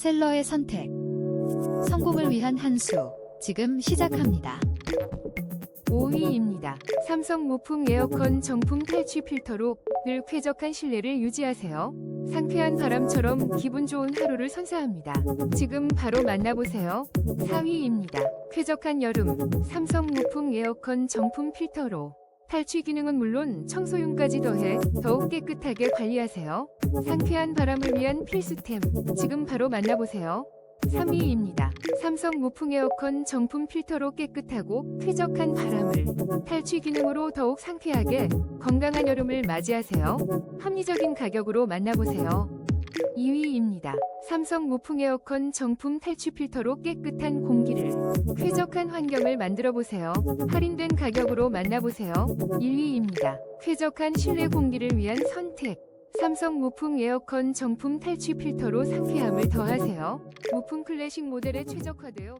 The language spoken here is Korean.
셀러의 선택. 성공을 위한 한 수. 지금 시작합니다. 5위입니다. 삼성 무풍 에어컨 정품 탈취 필터로 늘 쾌적한 실내를 유지하세요. 상쾌한 바람처럼 기분 좋은 하루를 선사합니다. 지금 바로 만나보세요. 4위입니다. 쾌적한 여름 삼성 무풍 에어컨 정품 필터로 탈취 기능은 물론 청소용까지 더해 더욱 깨끗하게 관리하세요. 상쾌한 바람을 위한 필수템 지금 바로 만나보세요. 3위입니다. 삼성 무풍 에어컨 정품 필터로 깨끗하고 쾌적한 바람을 탈취 기능으로 더욱 상쾌하게 건강한 여름을 맞이하세요. 합리적인 가격으로 만나보세요. 2위입니다. 삼성 무풍 에어컨 정품 탈취 필터로 깨끗한 공기를 쾌적한 환경을 만들어 보세요. 할인된 가격으로 만나보세요. 1위입니다. 쾌적한 실내 공기를 위한 선택. 삼성 무풍 에어컨 정품 탈취 필터로 상쾌함을 더하세요. 무풍 클래식 모델에 최적화되어